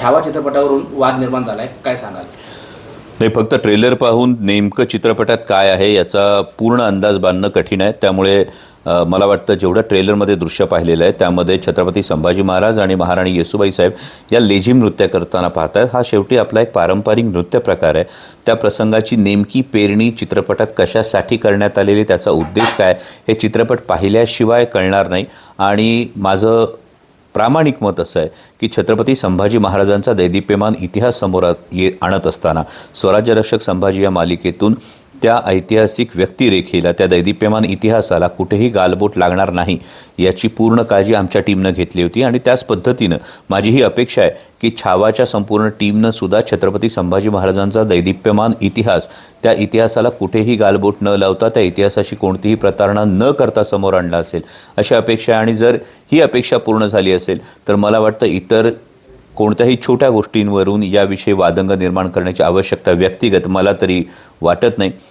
छावा चित्रपटावरून वाद निर्माण झालाय. काय सांगाल? नाही फक्त ट्रेलर पाहून नेमकं चित्रपटात काय आहे याचा पूर्ण अंदाज बांधणं कठीण आहे. त्यामुळे मला वाटतं जेवढं ट्रेलरमध्ये दृश्य पाहिलेलं आहे त्यामध्ये छत्रपती संभाजी महाराज आणि महाराणी येसुबाई साहेब या लेझिम नृत्य करताना पाहतायत. हा शेवटी आपला एक पारंपरिक नृत्य प्रकार आहे. त्या प्रसंगाची नेमकी पेरणी चित्रपटात कशासाठी करण्यात आलेली त्याचा उद्देश काय हे चित्रपट पाहिल्याशिवाय कळणार नाही. आणि माझं प्रामाणिक मत असं आहे की छत्रपती संभाजी महाराजांचा दैदिप्यमान इतिहास समोर ये आणत असताना स्वराज्यरक्षक संभाजी या मालिकेतून त्या ऐतिहासिक व्यक्तिरेखेला त्या दैदिप्यमान इतिहासाला कुठेही गालबोट लागणार नाही याची पूर्ण काळजी आमच्या टीमनं घेतली होती. आणि त्याच पद्धतीनं माझी ही अपेक्षा आहे की छावाच्या संपूर्ण टीमनं सुद्धा छत्रपती संभाजी महाराजांचा दैदिप्यमान इतिहास त्या इतिहासाला कुठेही गालबोट न लावता त्या इतिहासाची कोणतीही प्रतारणा न करता समोर आणला असेल अशी अपेक्षा आहे. आणि जर ही अपेक्षा पूर्ण झाली असेल तर मला वाटतं इतर कोणत्याही छोट्या गोष्टींवरून याविषयी वादंग निर्माण करण्याची आवश्यकता व्यक्तिगत मला तरी वाटत नाही.